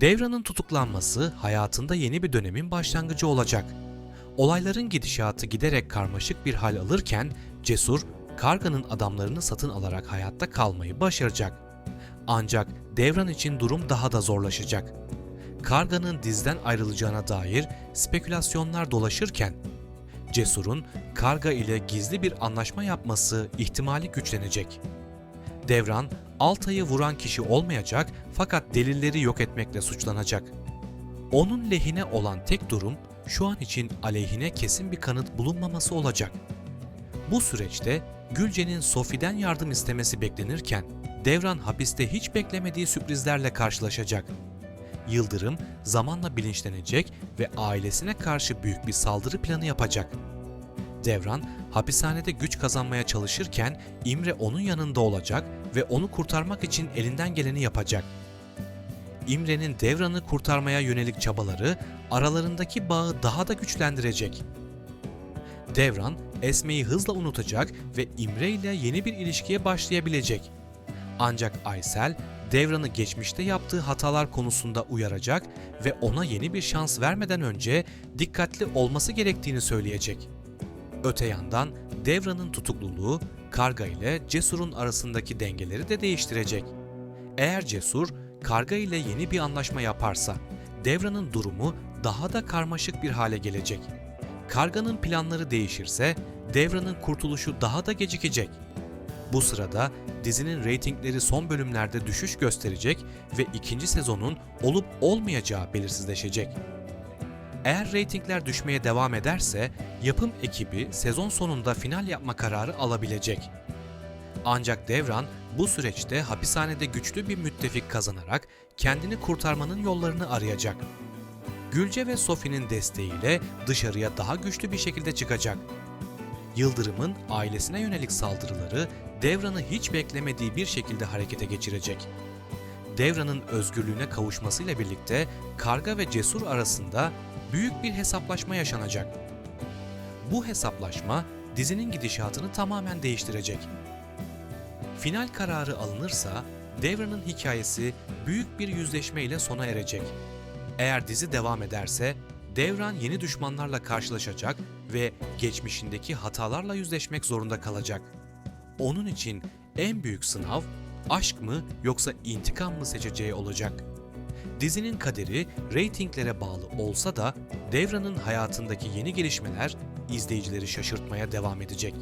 Devran'ın tutuklanması hayatında yeni bir dönemin başlangıcı olacak. Olayların gidişatı giderek karmaşık bir hal alırken Cesur, Karga'nın adamlarını satın alarak hayatta kalmayı başaracak. Ancak Devran için durum daha da zorlaşacak. Karga'nın dizden ayrılacağına dair spekülasyonlar dolaşırken Cesur'un Karga ile gizli bir anlaşma yapması ihtimali güçlenecek. Devran, Altay'ı vuran kişi olmayacak fakat delilleri yok etmekle suçlanacak. Onun lehine olan tek durum şu an için aleyhine kesin bir kanıt bulunmaması olacak. Bu süreçte Gülce'nin Sophie'den yardım istemesi beklenirken Devran hapiste hiç beklemediği sürprizlerle karşılaşacak. Yıldırım zamanla bilinçlenecek ve ailesine karşı büyük bir saldırı planı yapacak. Devran hapishanede güç kazanmaya çalışırken İmre onun yanında olacak ve onu kurtarmak için elinden geleni yapacak. İmre'nin Devran'ı kurtarmaya yönelik çabaları aralarındaki bağı daha da güçlendirecek. Devran, Esme'yi hızla unutacak ve İmre ile yeni bir ilişkiye başlayabilecek. Ancak Aysel, Devran'ı geçmişte yaptığı hatalar konusunda uyaracak ve ona yeni bir şans vermeden önce dikkatli olması gerektiğini söyleyecek. Öte yandan Devran'ın tutukluluğu Karga ile Cesur'un arasındaki dengeleri de değiştirecek. Eğer Cesur, Karga ile yeni bir anlaşma yaparsa, Devran'ın durumu daha da karmaşık bir hale gelecek. Karga'nın planları değişirse, Devran'ın kurtuluşu daha da gecikecek. Bu sırada dizinin reytingleri son bölümlerde düşüş gösterecek ve ikinci sezonun olup olmayacağı belirsizleşecek. Eğer reytingler düşmeye devam ederse yapım ekibi sezon sonunda final yapma kararı alabilecek. Ancak Devran bu süreçte hapishanede güçlü bir müttefik kazanarak kendini kurtarmanın yollarını arayacak. Gülce ve Sophie'nin desteğiyle dışarıya daha güçlü bir şekilde çıkacak. Yıldırım'ın ailesine yönelik saldırıları Devran'ı hiç beklemediği bir şekilde harekete geçirecek. Devran'ın özgürlüğüne kavuşmasıyla birlikte Karga ve Cesur arasında büyük bir hesaplaşma yaşanacak. Bu hesaplaşma dizinin gidişatını tamamen değiştirecek. Final kararı alınırsa Devran'ın hikayesi büyük bir yüzleşme ile sona erecek. Eğer dizi devam ederse Devran yeni düşmanlarla karşılaşacak ve geçmişindeki hatalarla yüzleşmek zorunda kalacak. Onun için en büyük sınav aşk mı yoksa intikam mı seçeceği olacak. Dizinin kaderi reytinglere bağlı olsa da Devran'ın hayatındaki yeni gelişmeler izleyicileri şaşırtmaya devam edecek.